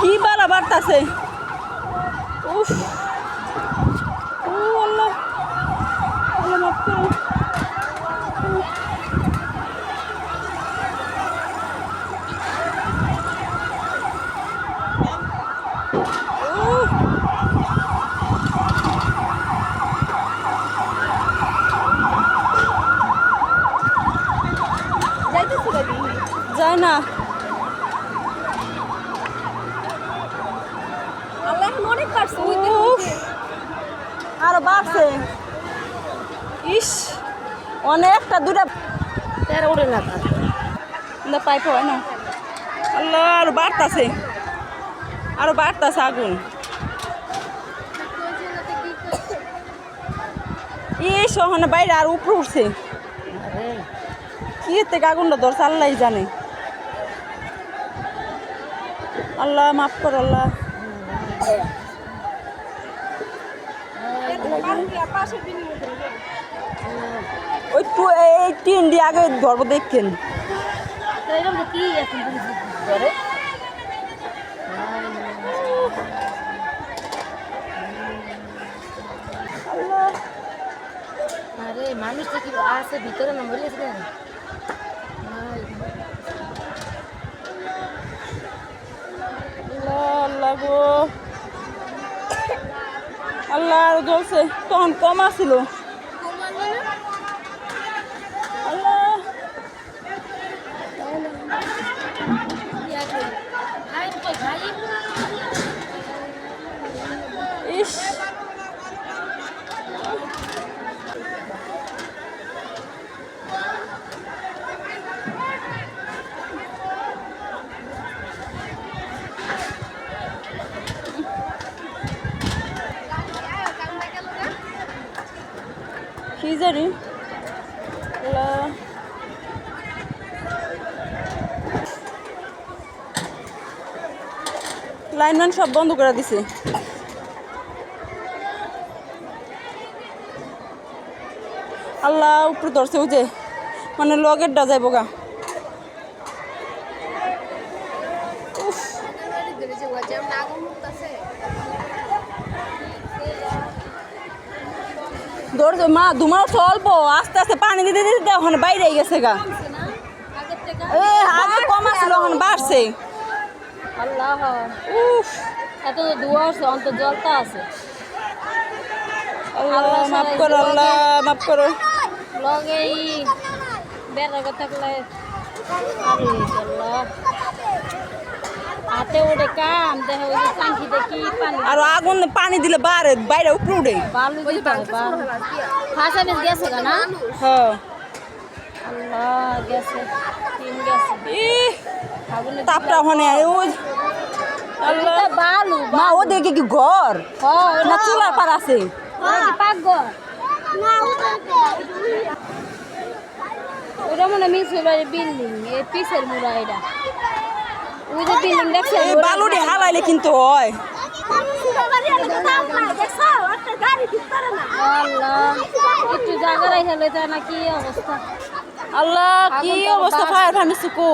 কি বাড়া বাড়তাছে? উফ। যায় না। আরও বাড়ছে। ইস। অনেকটা দুটা তেরো উড়ে না না পাইপ হয় না। আল্লাহ আরও বাড়তাছে। আরও বাড়তাছে আগুন। এই সহনে বাইরে আর উপরে উঠছে। কি থেকে আগুনটা ধরছে আল্লাহ জানে। আল্লাহ মাফ কর আল্লাহ। ওই টু এই টিন দিয়ে আগে ধরবো দেখছেন মানুষ দেখি আছে ভিতরে না বলেছে কেন আল্লাহ আল্লাহ গো আল্লাহ আরও জ্বলছে তখন কম আসিল। ইস। কি জানি? লাইনম্যান সব বন্ধ করে দিছে। আল্লাহ উপরে ধরছে যে মানে লগেরটা যাইব গা উফ, ধরছে মা ধুমাও অল্প আস্তে আস্তে পানি দিতে দিতে ওখানে বাইরে গেছে গা। আগে কম ওখানে বাড়ছে। আল্লাহ উফ। এত দুয়া আছে অন্ত জলটা আছে। আল্লাহ মাফ করো আল্লাহ মাফ করো। লগে বেড়া থাকলে আরে আল্লাহ হাতে ওঠে কাম দেখা ওই যে টাঙ্কিতে কি পানি আর আগুন পানি দিলে বাড়ে বাইরে উপরে উঠে। বালু দিতে হবে ফাঁসা বেশ গেছে না? হ্যাঁ। আল্লাহ গেছে তিন গেছে। তাপটা ওখানে ওই আল্লাহ বালু মা ও দেখে কি ঘর? না। চুলার পার আছে। ওটা মনে বাড়ির বিল্ডিং এই পিসের মুড়া এটা। বিল্ডিং দেখছে এই বালুটি হালাইলে কিন্তু হয়। একটু জায়গা রেখে লইতে না কি অবস্থা? আল্লাহ কি অবস্থা? ফায়ার ফার্মেসি কো